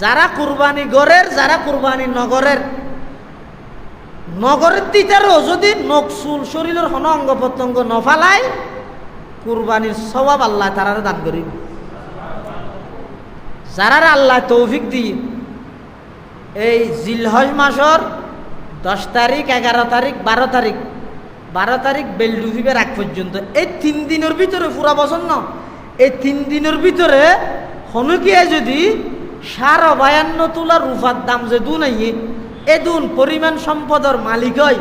যারা কুরবানি গড়ের, যারা কুরবানি নগরের। নগরের দিতারও যদি নকসুল শরীরের হন অঙ্গ প্রত্যঙ্গ নফালায় কুরবানির সবাব আল্লাহ তারারে দান করি যারার আল্লাহ তৌফিক দিয়ে এই জিলহজ মাসর দশ তারিখ, এগারো তারিখ, বারো তারিখ বারো তারিখ বেলডুবিবে রাখ পর্যন্ত। এই তিন দিনের ভিতরে, পুরা বছর ন, এই তিন দিনের ভিতরে, হনুকিয়া যদি সার অভয়ান্য তোলা রুফার দাম যে দু নাই এদুন পরিমাণ সম্পদর মালিক হয়।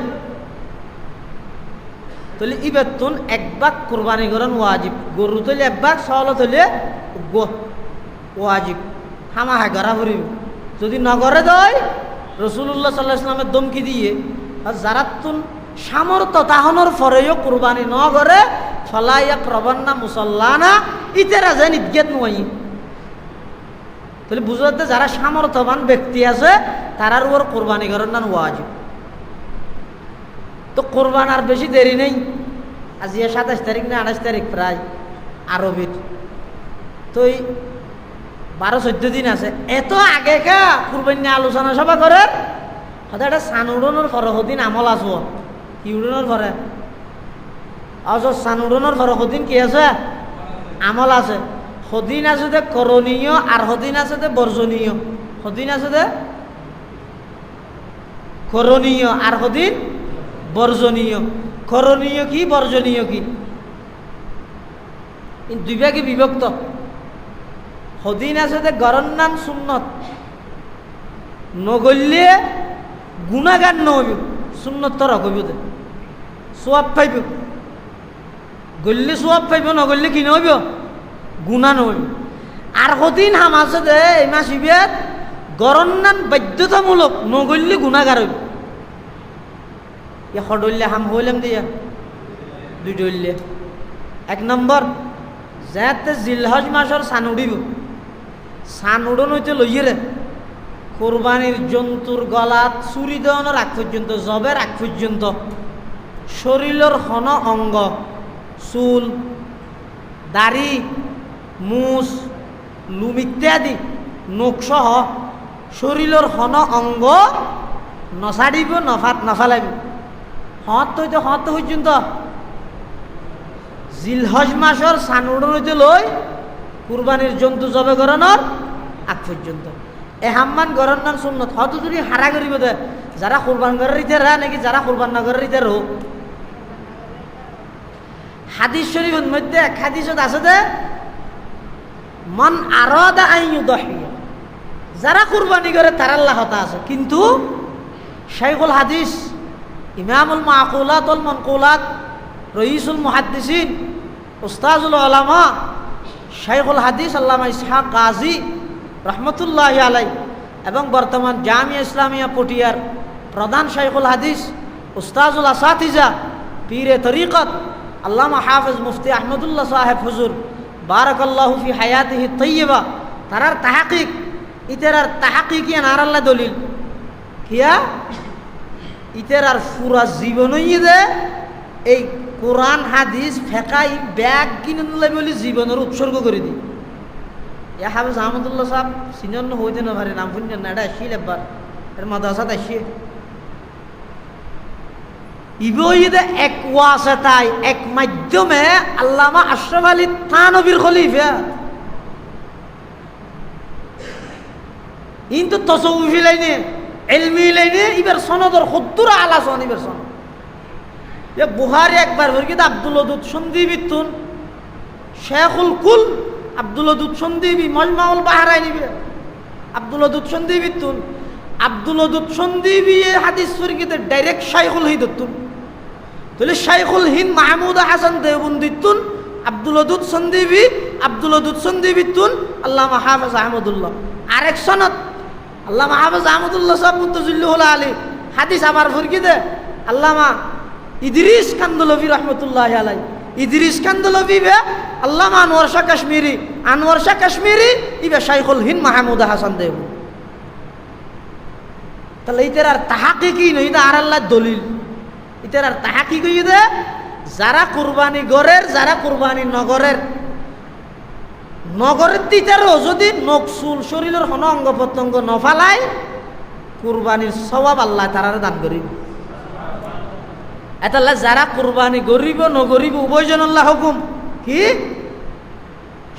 তাহলে ইবার তুন এক বাক কোরবানি করেন ওয়াজিব। গরু তৈলে এক বাক সহল তৈলে ওয়াজিব। হামা হা গড়া ভরিব। যদি নগরে দেয় রসুল্লাহ সাল্লাহ ইসলামের দমকি দিয়ে, আর যারা তুন সামর্থ্য তাহনের ফরেও কোরবানি ন করে ফলাইয়া প্রবন্না মুসল্লানা, ইতেরা যেন ইজ্ঞাত নয় তাহলে বুঝতে যারা সামর্থ্যবান ব্যক্তি আছে, তারার উপর কোরবানি করেন না ওয়াজিব। তো কোরবান আর বেশি দেরি নেই। আজ ইয়ে সাতাশ তারিখ না আঠাশ তারিখ প্রায় আরবির। তো এই বারো চোদ্দ দিন আছে। এত আগে কা কোরবানি নিয়ে আলোচনা সভা করে? হয়তো একটা সান উড়নের পরে সদিন আমল আছো। কি উড়নের পরে অজ সান উড়নের পরে সদিন কি আছে? আমল আছে। সদিন আছে করণীয় আর সদিন আছে বর্জনীয় সদিন আছে করণীয় আর সদিন বর্জনীয় করণীয় কি বর্জনীয় কি? এই দুই ভাগে বিভক্ত। সদিন আছে যে গরর নাম সুন্নত, নগল্যে গুণাগান নহব সুন্নত তর কবি দে। সোয়াব পাইব। গল্যে সোয়াব পাইব, নগল্যে কি নহব? গুণা নহব আর সদিন হাম আছে দে, এই মাস ইবিয়াত নাম বাধ্যতামূলক নগল্যে গুণাগার হইব। ইয়া সডল্যে হাম হইলাম দিয়া। দুই ডল্যে এক নম্বর যাতে জিলহজ মাসর সান উড়িব। সান উড়ন হইতে লইয়ে কোরবানির জন্তুর গলাত চুরি দেওয়ানোর আগ পর্যন্ত জবের আগ পর্যন্ত শরীরের হন অঙ্গ চুল, দাড়ি মুস লুম ইত্যাদি নখসহ শরীরের হন অঙ্গ নচাড়িব নফাত নফালাইব। হত হইতে হত পর্যন্ত জিলহজ মাসর সানুড়ন হইতে লই কুরবানির জন্তু জবে করানোর আগ পর্যন্ত এ হাম্মান গরন্নার সুন্নত হয়তো যদি হারা করিব দে যারা কুরবান করার ইতে রা নাকি যারা কুরবান না করার ইতে রো হাদিস শরীফের মধ্যে এক হাদিসত আছে দে মন আরদা আইয়ু দহিয়া যারা কুরবানি করে, তার আল্লাহ আছে। কিন্তু শাইখুল হাদিস, ইমামুল মাকুলাত মনকুলাত, রইসুল মুহাদ্দিসিন, উস্তাজুল আলামা শাইখুল হাদিস, আল্লামা ইসহাক গাজী রহমতুল্লাহ আলাই এবং বর্তমান জামিয়া ইসলামিয়া পটিয়ার প্রধান শাইখুল হাদিস, উস্তাজুল আসাতিজা, পীরে তরিকত, আল্লামা হাফিজ মুফতি আহমদুল্লাহ সাহেব হুজুর বারাকাল্লাহু ফি হায়াতিহি তৈয়বা তারার তাহাকিক, ইতেরার তাহাকিকিয়া নারাল্লাহ দলিল। কিয়া? ইতেরার পুরা জীবনই দে এই কোরআন, হাদিস, ফেকাই, ব্যাগ কিনে নিলে বলে জীবনের উৎসর্গ করে দিই। ইয়া হাফিজ আহমদুল্লাহ সাহেব সিনিয়র হইতে না পারে, নাম শুনছেন না, এটা আসিল একবার। এর মাদ্রাসাত আসিয়ে ইবইদে এক ওয়াসে তাই এক মাধ্যমে আল্লামা আশরাফ আলী থানবীর খলিফা। কিন্তু তসৌফি লাইনে, এলমি লাইনে ইবার সনদর সত্তর আলাসন ইবার সনদ। এ বুহারি একবার ভরি কিন্তু আব্দুল ওদুদ সন্দীবিতুন শেখুল কুল আব্দুল ওদুদ সন্দীবি, মজমাউল বাহারাই নিবে আব্দুল ওদুদ সন্দীবিতুন আব্দুল ওদুদ সন্দীবি হাদিস ফরিকিতে ডাইরেক্ট শাইখুল হিদতুন তাহলে শাইখুল হিন্দ মাহমুদ হাসান দেবন্দিতুন আব্দুল ওদুদ সন্দীবি, আব্দুল ওদুদ সন্দীবিতুন আল্লামা হাফেজ আহমদুল্লাহ। আরেক সনদ, আল্লামা হাফেজ আহমদুল্লাহ সাহেব মুন্তজুল্লাহ আলী। হাদিস আমার ফরিকিতে আল্লামা ইদরিস কান্দলভি রহমতুল্লাহ আলাই ইদরিস কান্দলভি বে আল্লামা আনোয়ার শাহ কাশ্মীরি আনোয়ার শাহ কাশ্মীরি ইবে শাইখুল হিন্দ মাহমুদ হাসান দেব তাহলে ইতার আর তাহাকে কি নই আর আল্লাহ দলিল। ইতার আর তাহাকি কই দে? যারা কুরবানি গরের, যারা কুরবানি নগরের। নগরের তিতারও যদি নকসুল শরীরের হন অঙ্গ প্রত্যঙ্গ নফালায় কুরবানির স্বভাব আল্লাহ তারারে দান করিব। এতাল্লা যারা কুরবানি গরিব, নগরিব উভয়জন আল্লাহ হুকুম। কি?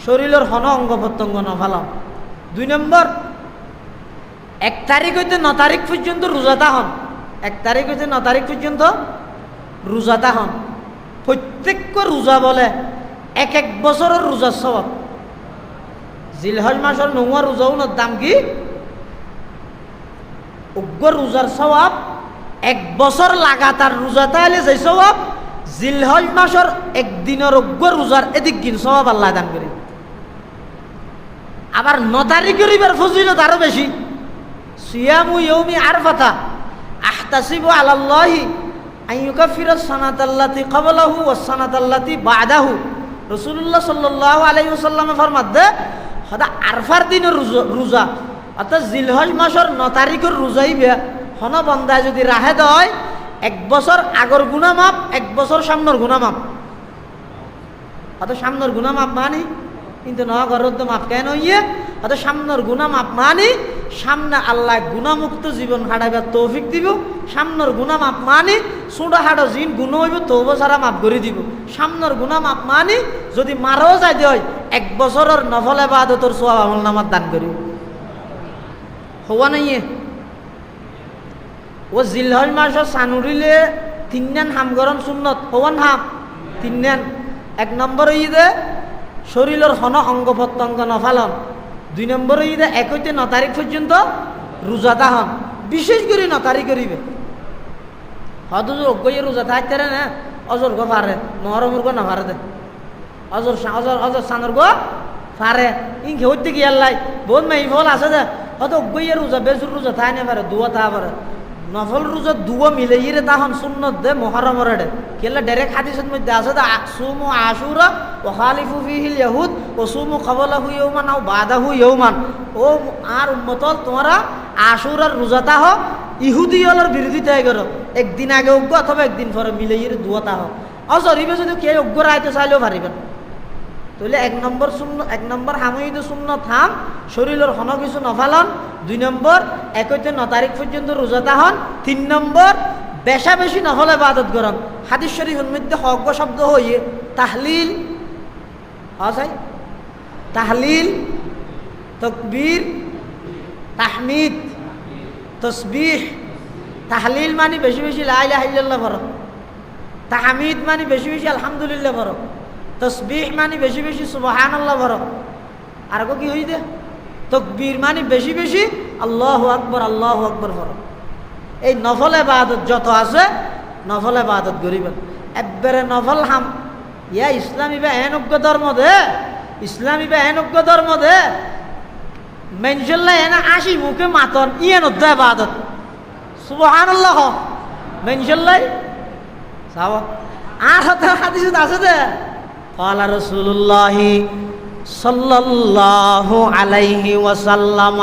শরীরের হন অঙ্গ প্রত্যঙ্গ নফালাম দুই নম্বর, এক তারিখ হইতে ন তারিখ পর্যন্ত রোজাতা হন। এক তারিখ হইতে ন তারিখ পর্যন্ত রোজাতা হন প্রত্যেক রোজা বলে এক এক বছরের রোজার স্বভাব জিলহজ মাসের নোয়া রোজাউনের দাম কি? উগ্র রোজার স্বভাব এক বছর লাগাতার রোজা তাহলে যে স্বভাব জিলহজ মাসের একদিনের উগ্র রোজার এদিক দিন স্বভাব আল্লাহ দান করি আবার ন তারিখের এবার ফজিলত আরও বেশি সিয়ামু ইয়ৌমি আরফাতা আহতাসিবু আলাল্লাহি আইয়ুকাফির সানাতাল্লাতি ক্বাবলাহু ওয়াস সানাতাল্লাতি বাদাহু। রাসূলুল্লাহ সাল্লাল্লাহু আলাইহি ওয়াসাল্লামে ফরমাত দে হদা আরফার দিনের রোজা রোজা, অর্থাৎ জিলহজ মাসের ন রোজাইবে হন যদি রাহে দেয়, এক বছর আগর গুণা মাপ এক বছর সামনের গুণা মাপ অত সামনের গুণা মাপ মানি, কিন্তু ন মাপ কেন ইয়ে অত সামনের গুণা মাপ মানি, সামনে আল্লাহ গুণামুক্ত জীবন হাঁটাইবার তৌফিক দিব। সামনের গুণা মাপ মানি সুডা হাড়ো জিন গুণ হইব, তৌব সারা মাপ করে দিব। সামনের গুণা মাপ মানি যদি মারাও যায় দেয় এক বছরের বাদ তোর সোয়াব আমল নামাত দান করি। হওয়া নাই ও জিলহজ মাসের সানুরিলে তিননান হাম গরম সুন্নত, হওয়ান হাম, তিননান। এক নম্বর ঈদে শরীরের হন অঙ্গ প্রত্যঙ্গ নফালন। দুই নম্বর ঈদে এক হইতে ন তারিখ পর্যন্ত রোজাদা হন। বিশেষ করে ন তারিখ করিবে হয়তো অজ্ঞয়ে রোজা থাকতে না, অজর গো ফারে নহরমুর গো না ফারে দে। অজর অজর অজর সানর গো ফারে। ইন হইতে কি আল্লাহ বহুত মাই ফল আছে দে। হয়তো অজ্ঞয়ে রোজা, বেজুর রোজা থাই না পারে দুয়া তা পারে নফল রোজা দুয়া মিলে ইরে তাহন সুন্নত দে, মহরমরে দে। কেলা ডাইরেক্ট হাদিসের মধ্যে আছে দা সুমু আশুরা ও খালিফু ফিহিল ইয়াহুদ ও সুমু কবলাহু ইয়ৌমান আও বাদাহু ইয়ৌমান ও আর উম্মতল, তোমরা আশুরার রোজাতা হ ইহুদি হলের বিরোধিতায় করো। একদিন আগে অজ্ঞ অথবা একদিন পরে মিলে দুয়াতা হ অজরিবে যদি কে অজ্ঞ রাইতে চাইলেও পারিবেন তাহলে এক নম্বর শূন্য এক নম্বর হামইদ শূন্য থাম শরীরের হন কিছু নফালন, দুই নম্বর এক ন তারিখ পর্যন্ত রোজাতা হন তিন নম্বর বেশা বেশি নহলে বাদত গরম হাদিস মধ্যে হজ্ঞ শব্দ হইয়ে, তাহলিল হয় তাহলিল তকবীর তাহমিদ তসবিহ তাহলিল মানে বেশি বেশি লাইলা হাইল্লাহ ভরত তাহমিদ মানে বেশি বেশি আলহামদুলিল্লাহ ভরত তসবিহ মানে বেশি বেশি সুবহান আল্লাহ ভরত আর কি হই দে তকবীর মানে বেশি বেশি আল্লাহ আকবর আল্লাহ আকবর ভরত এই নফল এবাদত যত আছে, নফল এবাদত গরিবেন একবারে নফল হাম। ইয়া ইসলামী বা এনজ্ঞ ধর্ম দে। ইসলামী বা এনজ্ঞ ধর্ম দে। মেনশল্লা এনে আসি মুখে মাতন ইয়ে নদ্য এবাদত সুবহান আল্লাহ মেনশল্লাই চাব আর হতে হাদিসত আছে দে قال رسول الله صلى الله عليه وسلم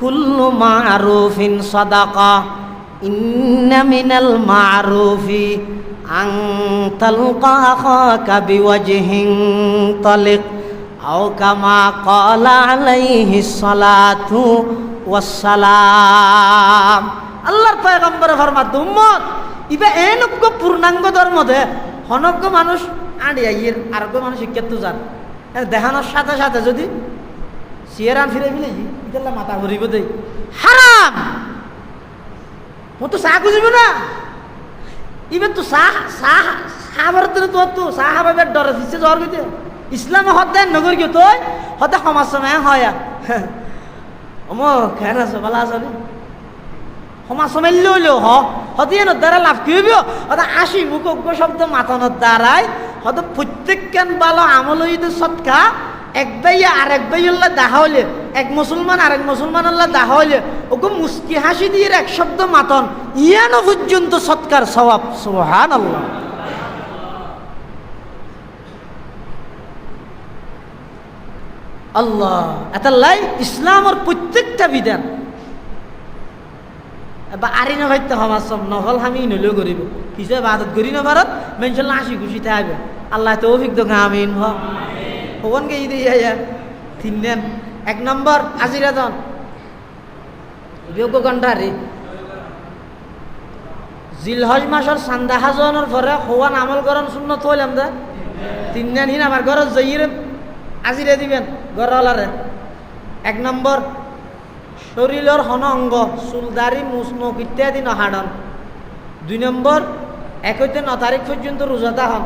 كل معروف صدقة إن من المعروف أن تلقى أخاك بوجه طلق أو كما قال عليه الصلاة والسلام আল্লাহর পয়গম্বর ফরমাত, উম্মত, ইবা এনেজ্ঞ পূর্ণাঙ্গ ধর্ম দে হনজ্ঞ মানুষ আড়ি আইয়ের, আরোগ্য মানুষ শিক্ষার তো যান দেখানোর সাথে সাথে যদি সিয়ারান ফিরে ফিরে ইতাল্লা মাথা ভরিব দেই হারাম! মো তো চাহ খুঁজিব না। এবার তো চাহ চাহ চাহ ভারতের তো তো চাহ হাবার ডরে দিচ্ছে জ্বর গিয়ে ইসলামে হদ্দায় নগর গিয়ে তই হতে সমাজ সময় হয় অম, খেয়াল আছে, ভালো আছে সমাজ সময় লইলেও হ হদিয়ানোর দ্বারা লাভ কি হইব হতে আসি মুখ শব্দ মাথানোর দ্বারাই হয়তো প্রত্যেকখান ভালো আমল হইতে সৎকা এক বাইয়া আর এক বাইল্লা দেখা হইলে এক মুসলমান আর এক মুসলমান আল্লাহ দেখা হইলে ওকে মুস্কি হাসি দিয়ে এক শব্দ মাতন ইয়ানো পর্যন্ত সৎকার সবাব সোহান আল্লাহ আল্লাহ লাই ইসলামর প্রত্যেকটা বিধান বা আরি না ভাইতে হমার সব নহল হামি নলেও করিব কিসে বাদত? করি না ভারত মেনশাল্লাহ হাসি খুশি থাকবে আল্লাহ তো অভিজ্ঞ আমিন হ। ভগবানকে ঈদে ইয়া তিন এক নম্বর আজিরা দন। যোগ্য জিলহজ মাসের সান্দা হাজনের হওয়ান আমল করন শূন্য থইলাম দে। তিন নেন হিন আমার ঘরত যাইয়ে আজিরে দিবেন ঘরওয়ালারে এক নম্বর শরীরের হন অঙ্গ চুলদারি মুসমুখ ইত্যাদি নহাডন। দুই নম্বর, এক হইতে ন তারিখ পর্যন্ত রোজাতা হন।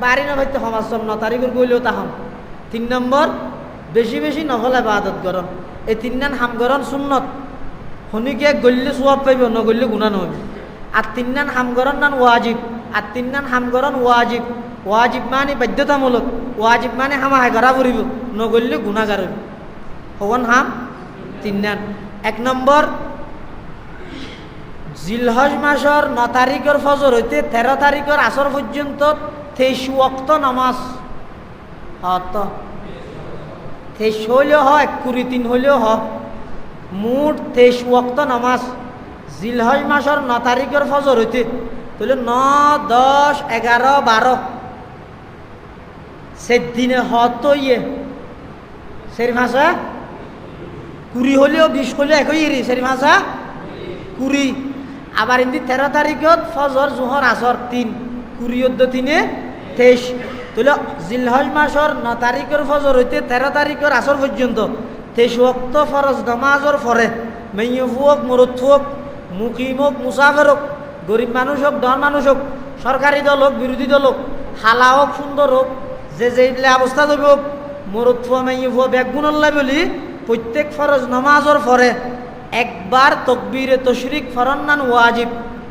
বাড়ি না হইতে সমাজম ন তারিখের গইলেও তা হন তিন নম্বর, বেশি বেশি নফল আবাদত করন। এই তিন নান হাম করন সুন্নত। শনিকে গল্লে সোয়াব পাইব নগল্লে গুণা নহইব। আর তিন নান হাম করন নান ওয়াজিব। আর তিন নান হাম করন ওয়াজিব। ওয়াজিব মানে বাধ্যতামূলক। ওয়াজিব মানে হামা করা পড়িব নগল্লে গুণাগার হইব। হাম তিন নান এক নম্বর, জিলহজ মাসর ন তারিখের ফজর হইতে তেরো তারিখের আসর পর্যন্ত তেইশ ওক্ত নামাজ। হত তেইশ হইলেও হ এক কুড়ি তিন হইলেও হ মুঠ তেইশ ওক্ত নামাজ। জিলহজ মাসর ন তারিখের ফজর হইতে, তাহলে ন, দশ, এগারো, বারো। সেদিনে হত ইয়ে। সেরি ভাষা কুড়ি হলেও বিশ হলেও একই রে সেরি ভাষা কুড়ি। আবার ইন্দি তেরো তারিখত ফজর, জোহর, আসর তিন, কুড়ি অদ্দ তিনে তেইশ। তাহলে জিলহজ মাসর ন তারিখের ফজর হইতে তেরো তারিখের আসর পর্যন্ত। তেইশ ওক্ত ফরজ নামাজর ফরে মেয়ে হোক, মরুত হোক, মুকিম হোক, মুসাফের হোক, গরিব মানুষ হোক, ধন মানুষ হোক, সরকারি দল হোক, বিরোধী দল হোক, হালা হোক, সুন্দর হোক, যে যে অবস্থা দেবে হোক, মরুত ফুয়া মেয়ে ফুয়া ব্যাগুনল্লাই বলি প্রত্যেক ফরজ নামাজর ফরে একবার তকবীরে তশরিক ফরন্নান ওয়াজিব?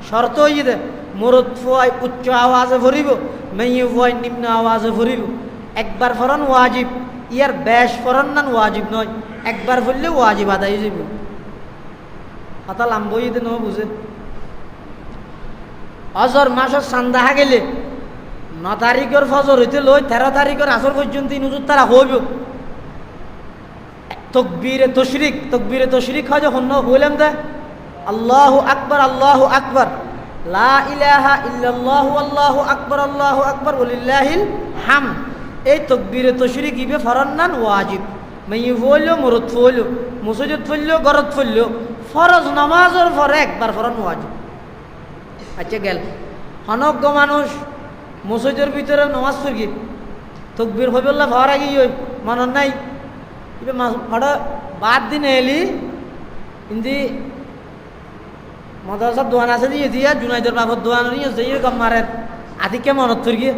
শর্ত হইয়ে দে মরদ ফুয়াই উচ্চ আওয়াজে ভরিব, মেয়ে ফুয়াই নিম্ন আওয়াজে ভরিব। একবার ফরন ওয়াজিব, ইয়ার বেশ ফরন্নান ওয়াজিব নয়, একবার ভরলে ওয়াজিব আদায় যাব কথা লাম্ব ন বুঝে? অজর মাসের সান্দাহা গেলে ন তারিখের ফজর হইতে লই তেরো তারিখের আসর পর্যন্ত নজর তারা হইব। তকবীরে তশরিক তকবীরে তশরিক হয় যখন হইলাম দে আল্লাহু আকবার আল্লাহু আকবার আল্লাহু আকবার, আল্লাহু হাম। এই তকবীরে তশরিক ইবে ফরন্নান ওয়াজিব? মাইয়ে ফইলো মরদ ফইলো মুসজিদ ফইলো গরদ ফইলো ফরজ নামাজের পরে একবার ফরন ওয়াজিব। আচ্ছা গেল। অনজ্ঞ মানুষ মসজিদের ভিতরে নামাজ পড়ি তকবীর হইবল্লা ভর আগে মনত নাই। ইবে মাড়া বাদ দিন এলি ইন্দি মাদ্রাসার দোয়ান আছে দিয়ে দিয়া জুনাইদের বাবর দোয়ান নিয়ে যাই গম মারেন আদিকে মনত তোর গিয়ে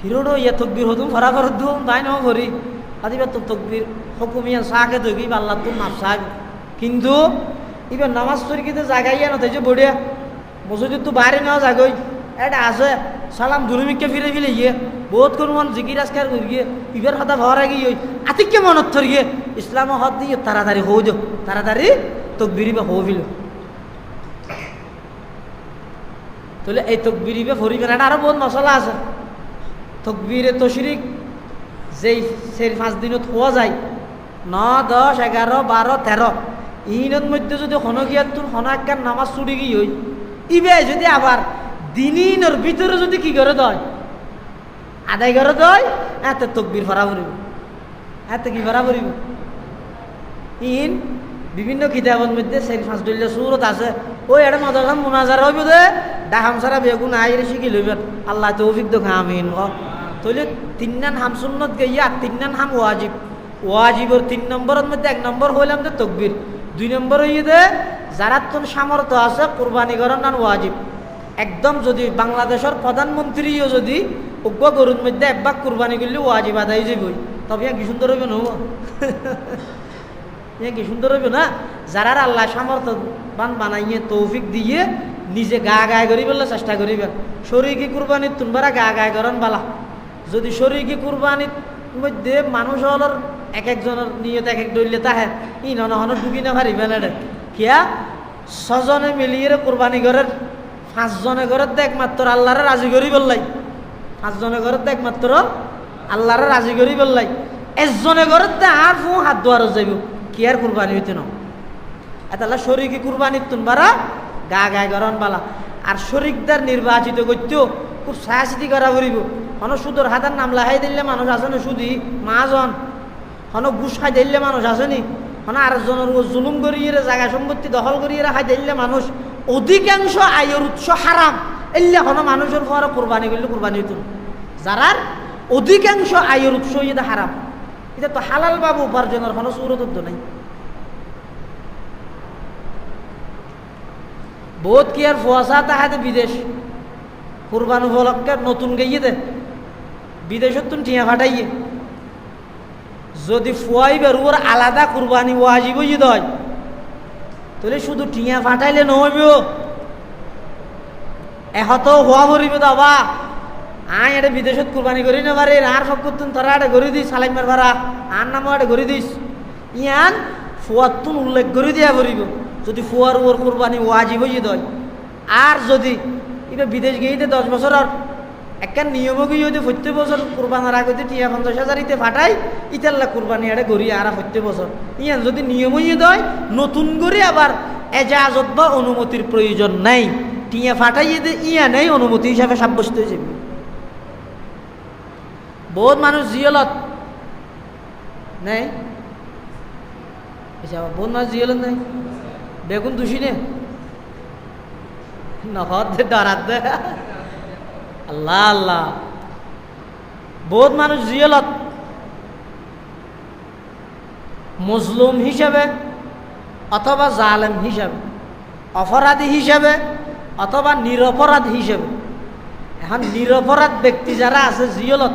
হিরোডো ইয়ে তকবির হতুম ফরা ফর দুম তাই ন ভরি আদিবা তো তকবির হকুমিয়া সাকে তো গিয়ে আল্লাহ তুম মাপ কিন্তু ইবে নামাজ তরিকিতে জাগাইয়া নথাই যে বড়িয়া মসজিদ তো বাইরে জাগই এটা আছে সালাম দুরুমিককে ফিরে ফিরে গিয়ে বহুত কোন মন জিকির আজকার করি গিয়ে ইবের হাতা ভরা গিয়ে আতিককে মনত থর গিয়ে ইসলাম হত দিয়ে তাড়াতাড়ি হো দিও তাড়াতাড়ি তকবিরি বা হো ফিল। তাহলে এই তকবিরি বা ফরিবেন এটা আরও বহুত মশলা আছে। তকবিরে তশরিক যেই সেই পাঁচ দিনত হওয়া যায়, ন দশ এগারো বারো তেরো ইহিনত মধ্যে যদি হনকিয়ার তোর হন নামাজ চুরি গিয়ে হই ইবে যদি আবার দিনের ভিতরে যদি কি করে দয়? আদায় করে দয়, এত তকবির ভরা ভরিব এত কি ভরা ভরিব ইন বিভিন্ন কিতাবের মধ্যে সেই পাঁচ দলীয় সুরত আছে। ওই এটা মদাম মোনাজার হইব দে। ডাহাম সারা বেগুন আইরে শিখি লইবেন আল্লাহ তৌফিক দোকা, আমিন। হ তাহলে তিন নান হাম সুন্নত আর তিন নান হাম ওয়াজিব। ওয়াজিবর তিন নম্বরের মধ্যে এক নম্বর হইলাম দে তকবির। দুই নম্বর হইয়ে দে যারা তোর সামর্থ্য আছে, কোরবানি করার নান ওয়াজিব। একদম যদি বাংলাদেশের প্রধানমন্ত্রীও যদি অজ্ঞ গরুর মধ্যে একবার কোরবানি করলে ওয়াজিব আদায় যাবই তবে কি সুন্দর হইবে নব কি সুন্দর হইবে না? যারা আল্লাহ সামর্থ্য বান বানাইয়ে তৌফিক দিয়ে নিজে গা গায়ে করি বললে চেষ্টা করিবেন। শরীরকে কুরবানির তুনবারা গা গায়ে করেন বালা। যদি শরীরকে কুরবানির মধ্যে মানুষ হলর এক একজনের নিয়ত এক এক দলীয় তাহে ই নন ঢুকি না পারিবেন কিয়া? ছজনে মিলিয়ে কোরবানি করেন। পাঁচজনে ঘরের দেখ মাত্র আল্লাহরে রাজি করি বললাই। পাঁচজনে ঘরের দেখ মাত্র আল্লাহরে রাজি করি বললাই। একজনে ঘরের দে আর ফু হাত দোয়ার যাইব, কি আর কুরবানি হইতে ন এতালা শরীরকে কুরবানির তুনবারা গা গায়ে গরন বালা। আর শরিকদার নির্বাচিত করতেও খুব ছায়াচিতি করা করিব। মানুষ সুদর হাতার নাম লাহাই দিলে মানুষ আছে না সুদি, মাজন। হন ঘুষ খাই দিলে মানুষ আসেনি মানে আরেকজনের উপর জুলুম করিয়ে জায়গা সম্পত্তি দখল করিয়ে খাই দিলে মানুষ অধিকাংশ আয়ের উৎস হারাম। এলে হন মানুষের পরে কোরবানি করলে কোরবানি হইত যারার অধিকাংশ আয়ের উৎস এটা হারাম। এটা তো হালাল বাবু উপার্জনের কোনো সুরত নাই। বহুত কি আর ফুয়াশা তাহাতে বিদেশ? কুরবান উপলক্ষে নতুন গেইয়ে দে। বিদেশত তুমি টিয়া ফাটাইয়ে। যদি ফুয়াই বেরুর আলাদা কুরবানি ওয়াজিব হয় তাহলে শুধু টিয়া ফাটাইলে নহইব এহত হওয়া ভরিব দাবা আয় এটা বিদেশত কুরবানি করি না পারে আর সব করতুন তোরা এটা করে দিস সালাইমার ভাড়া আর নামও এটা করে দিস ইয়ান ফুয়াতুন উল্লেখ করে দিয়া ভরিব যদি ফুয়ার ওর কুরবানি ওয়াজিব হয়ে। দয় আর যদি এবার বিদেশ গিয়ে দশ বছরের একটা নিয়ম গিয়ে যদি প্রত্যেক বছর কুরবানার আগে যদি টিয়া পঞ্চাশ হাজার ইতে ফাটাই ইতাল্লা কুরবানি আরে গড়ি আর প্রত্যেক বছর ইয়ান যদি নিয়ম হয়ে দয় নতুন করে আবার এজাজত বা অনুমতির প্রয়োজন নাই। টিয়া ফাটাইয়ে দে ইয়া নেই, অনুমতি হিসাবে সাব্যস্ত হয়ে যাবে। বহুত মানুষ জিয়লত। নেই? বহুত মানুষ জিয়লত নাই? বেগুন দুষি নে? নখত দে ডরাত আল্লাহ আল্লাহ। বহুত মানুষ জিয়লত মুসলুম হিসাবে অথবা জালেম হিসাবে, অপরাধী হিসাবে অথবা নিরপরাধ হিসাবে। এখন নিরপরাধ ব্যক্তি যারা আছে জিয়লত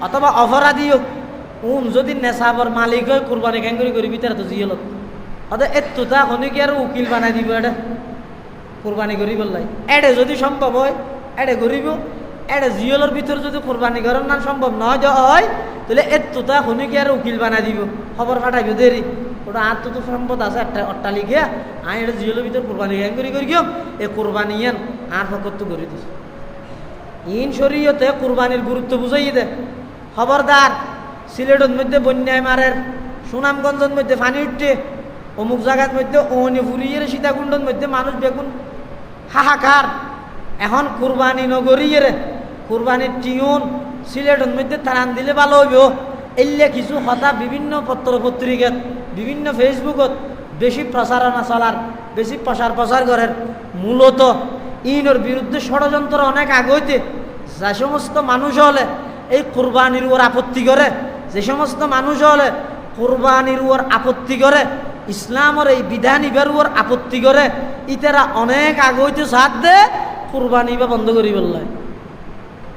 অথবা অপরাধী হোক, উম, যদি নেশাবর মালিক হয়, কোরবানি কেন করে করবি তারা তো জিয়লত অত এতো তা কি আর উকিল বানাই দিব এটা কোরবানি করি বললাই এডে যদি সম্ভব হয়, এডে করিব এডে জিয়লের ভিতর যদি কোরবানি করার না সম্ভব নয় হয় তাহলে এতো তা কি আর উকিল বানাই দিব? খবর ফাটাইব দেরি ওটা আর তো সম্পদ আছে একটা অট্টালিকা আই এটা জিয়লের ভিতর কোরবানি কেন করি করি গিয়ে এ কোরবানি ইয়ান আর ফকত তো করে দিস ইন শরীয়তে কোরবানির গুরুত্ব বুঝাই দে। খবরদার সিলেটের মধ্যে বন্যায় মারের সুনামগঞ্জের মধ্যে পানি উঠতে অমুক জায়গার মধ্যে ওহনি ফুরিয়ে সীতাকুণ্ডের মধ্যে মানুষ বেগুন হাহাকার এখন কুরবানি নগরিয়ে রে কুরবানির টিউন সিলেটের মধ্যে তারান দিলে ভালো হইব। এলে কিছু হতা বিভিন্ন পত্র পত্রিকাত বিভিন্ন ফেসবুকত বেশি প্রচারণা চলার, বেশি প্রচার প্রচার করার মূলত ইনোর বিরুদ্ধে ষড়যন্ত্র অনেক আগইতে যে সমস্ত মানুষ হলে এই কুরবানির ওর আপত্তি করে, যে সমস্ত মানুষ হলে কুরবানির ওর আপত্তি করে, ইসলামের এই বিধান ইবার ওর আপত্তি করে, ইতারা অনেক আগইতে সাথ দে কুরবানি বা বন্ধ করি বললাই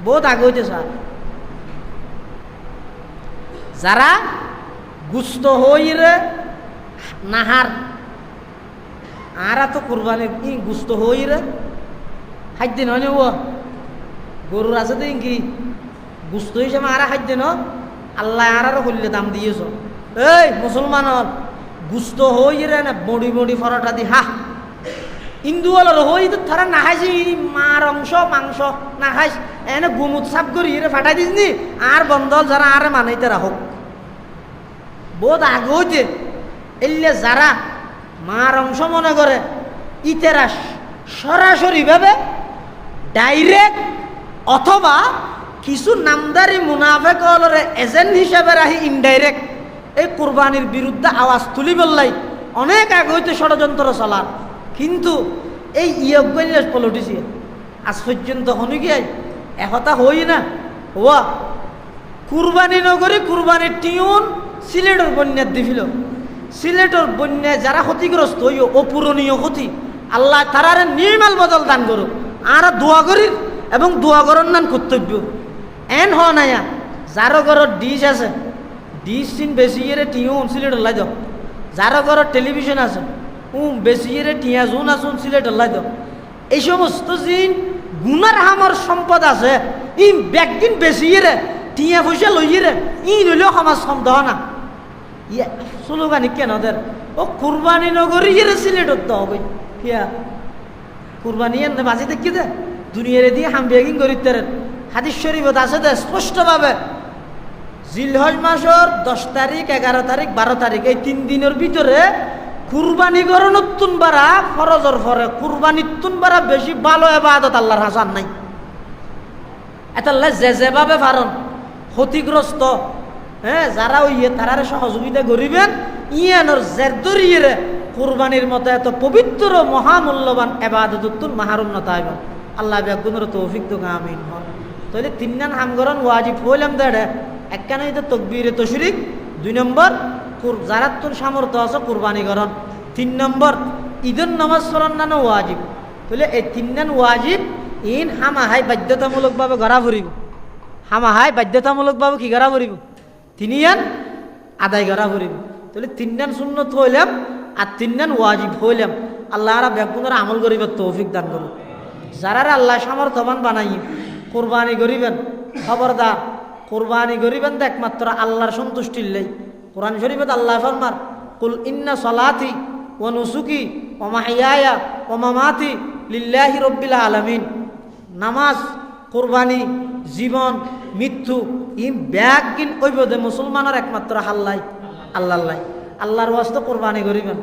বহুত আগইতে সাথ যারা গুস্ত হইরে নাহার আরা তো কুরবানি কি গুস্ত হইরে খাদ্য নয় ও গরুর আছে তো কি গুস্ত হিসেবে আরা খাদ্য ন? আল্লাহ আরারও করলে দাম দিয়েছ। এই মুসলমান গুস্ত হইরে না বড়ি বড়ি ফরটা দি হা ইন্দু হলো হই তো তারা না খাইছি মার অংশ, মাংস না খাইস এনে গুমুত সাপ করি রে ফাটাই দিস নি। আর বন্ধল যারা আরে মানাইতে রাখক বহুত আগ হইতে এলে যারা মার অংশ মনে করে ইতেরা সরাসরি ভাবে ডাইরেক্ট অথবা কিছু নামদারি মুনাফেক হলরে এজেন্ট হিসাবে রাহি ইনডাইরেক্ট এই কোরবানির বিরুদ্ধে আওয়াজ তুলি বললাই অনেক আগে হইতে ষড়যন্ত্র চলার কিন্তু এই ইয়জ্ঞ পলিটিশিয়ান আজ পর্যন্ত হনু গিয়ে একতা হই না। হওয়া কুরবানি নগরী কুরবানির টিউন সিলেটের বন্যার দিছিল। সিলেটের বন্যায় যারা ক্ষতিগ্রস্ত হই অপূরণীয় ক্ষতি। আল্লাহ তারারে নির্মাল বদল দান করুক। আর দোয়া করির এবং দোয়া করার নান কর্তব্য। এন হ নাইয়া যারো ঘরের ডিশ আছে। ডিশ চিন বেশি ইয়ে টিউন সিলেট লাই দাও যারো ঘরের টেলিভিশন আছে। উম, বেশি ইয়ে টিয়া জোন আসুন সিলেট লাই দাও। এই সমস্ত জিন গুনার হামর সম্পদ আছে। ই ব্যাগদিন বেশি ইয়ে টিয়া পয়সা লইয়ে রে ই লইলেও সমাজ সম্পদ না। ইয়ে স্লোগানি কেন দের ও, কুরবানি নগরী ইয়ে সিলেটত তো হবে কিয়া কুরবানি এনে বাজি দেখি দে। দুনিয়ারে দিয়ে হাম বেগিং করি তার। হাদিস শরীফত আছে দে, স্পষ্টভাবে। জিলহজ মাসের দশ তারিখ, এগারো তারিখ, বারো তারিখ, এই তিন দিনের ভিতরে কুরবানি করো নতুন বারা ফরজর ফরে কুরবানি তুন বারা বেশি ভালো এবাদত আল্লাহর হাসান নাই। এতাল্লা যে যেভাবে পারন, ক্ষতিগ্রস্ত হ্যাঁ যারা ওই ইয়ে তারারে সহযোগিতা করিবেন, ইয়ানোর জেরদরিয়ে কুরবানির মতো এত পবিত্র, মহামূল্যবান এবাদতুল মাহারুন্নত আইব আল্লাহ ব্যাগুনের তৌফিক তো আমিন। হন তাহলে তিন তিননান হামগরন ওয়াজিব হইলাম দেড়ে একখানে এটা তকবিরে তশরিক, দুই নম্বর যারা তোর সামর্থ্য আছে কুরবানি করন। তিন নম্বর, ঈদের নামাজ সরন্নানো ওয়াজিব। তাহলে এই তিননান ওয়াজিব, ইন হামাহাই বাধ্যতামূলকভাবে গড়া ফুরিব হামাহাই বাধ্যতামূলকভাবে কি গড়া ফুরিব তিনিয়ান আদায় করা ফুরিব তাহলে তিনটান শূন্যত হইলাম আর তিনটান ওয়াজিব হইলাম। আল্লাহ আর ব্যাগুনের আমল করিবার তৌফিক দান করুন। যারা আল্লাহ সামর্থ্যবান বানাই, কোরবানি করিবেন, খবরদার, কোরবানি করিবেন একমাত্র আল্লাহর সন্তুষ্টির লাই। কোরআন শরীফত আল্লাহ ফরমার, কুল ইন্না সলাথি ও নুসুকি ও মাহিয়া ও মামাতি লিল্লাহি রব্বিল আলমিন। নামাজ, কোরবানি, জীবন, মৃত্যু ইম ব্যাগ কিন ওইব মুসলমানের একমাত্র হাল্লাই আল্লাহ আল্লাহর ওয়াস্ত কোরবানি করিবেন।